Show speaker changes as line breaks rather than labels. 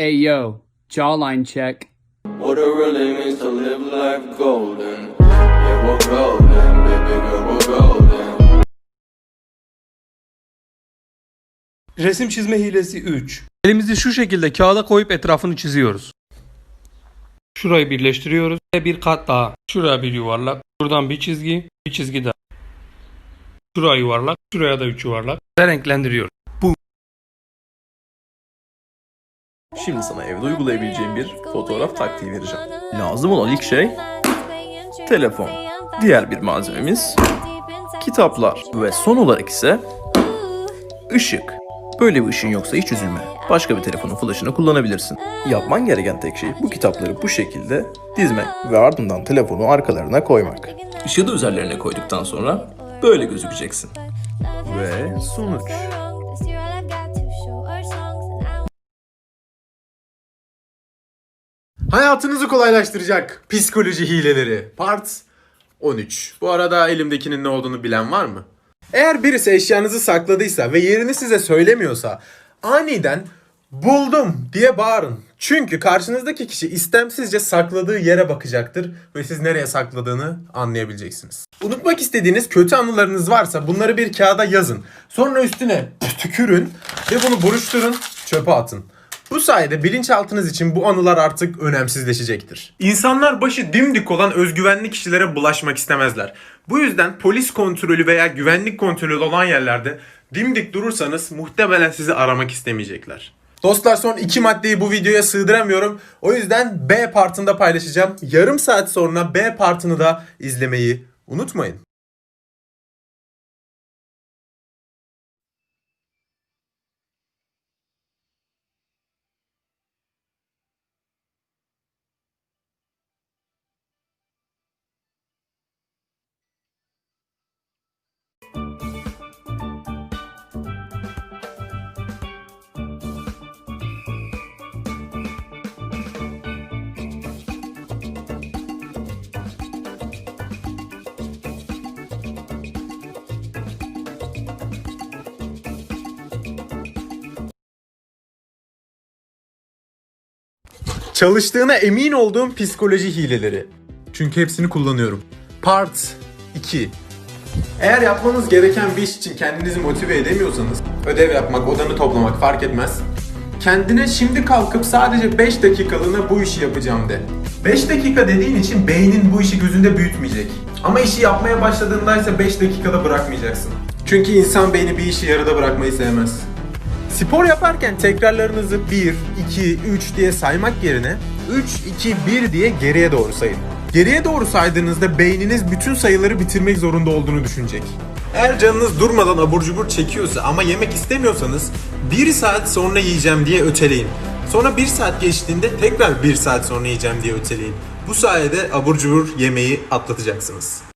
Hey yo, jawline check.
What it really means to live life golden. Yeah, we're golden, baby girl, we're golden.
Resim çizme hilesi 3. Elimizi şu şekilde kağıda koyup etrafını çiziyoruz. Şurayı birleştiriyoruz ve bir kat daha. Şuraya bir yuvarlak. Buradan bir çizgi, bir çizgi daha. Şuraya yuvarlak, şuraya da üç yuvarlak. Renklendiriyoruz.
Şimdi sana evde uygulayabileceğim bir fotoğraf taktiği vereceğim. Lazım olan ilk şey telefon. Diğer bir malzememiz kitaplar ve son olarak ise ışık. Böyle bir ışığın yoksa hiç üzülme. Başka bir telefonun flaşını kullanabilirsin. Yapman gereken tek şey bu kitapları bu şekilde dizmek ve ardından telefonu arkalarına koymak. Işığı da üzerlerine koyduktan sonra böyle gözükeceksin. Ve sonuç.
Hayatınızı kolaylaştıracak psikoloji hileleri. Part 13. Bu arada elimdekinin ne olduğunu bilen var mı? Eğer birisi eşyanızı sakladıysa ve yerini size söylemiyorsa aniden buldum diye bağırın. Çünkü karşınızdaki kişi istemsizce sakladığı yere bakacaktır ve siz nereye sakladığını anlayabileceksiniz. Unutmak istediğiniz kötü anılarınız varsa bunları bir kağıda yazın. Sonra üstüne tükürün ve bunu buruşturun, çöpe atın. Bu sayede bilinçaltınız için bu anılar artık önemsizleşecektir. İnsanlar başı dimdik olan özgüvenli kişilere bulaşmak istemezler. Bu yüzden polis kontrolü veya güvenlik kontrolü olan yerlerde dimdik durursanız muhtemelen sizi aramak istemeyecekler. Dostlar son iki maddeyi bu videoya sığdıramıyorum. O yüzden B partında paylaşacağım. Yarım saat sonra B partını da izlemeyi unutmayın. Çalıştığına emin olduğum psikoloji hileleri. Çünkü hepsini kullanıyorum. Part 2. Eğer yapmanız gereken bir iş için kendinizi motive edemiyorsanız, ödev yapmak, odanı toplamak fark etmez. Kendine şimdi kalkıp sadece 5 dakikalığına bu işi yapacağım de. 5 dakika dediğin için beynin bu işi gözünde büyütmeyecek. Ama işi yapmaya başladığında ise 5 dakikada bırakmayacaksın. Çünkü insan beyni bir işi yarıda bırakmayı sevmez. Spor yaparken tekrarlarınızı 1, 2, 3 diye saymak yerine 3, 2, 1 diye geriye doğru sayın. Geriye doğru saydığınızda beyniniz bütün sayıları bitirmek zorunda olduğunu düşünecek. Eğer canınız durmadan abur cubur çekiyorsa ama yemek istemiyorsanız 1 saat sonra yiyeceğim diye öteleyin. Sonra 1 saat geçtiğinde tekrar 1 saat sonra yiyeceğim diye öteleyin. Bu sayede abur cubur yemeği atlatacaksınız.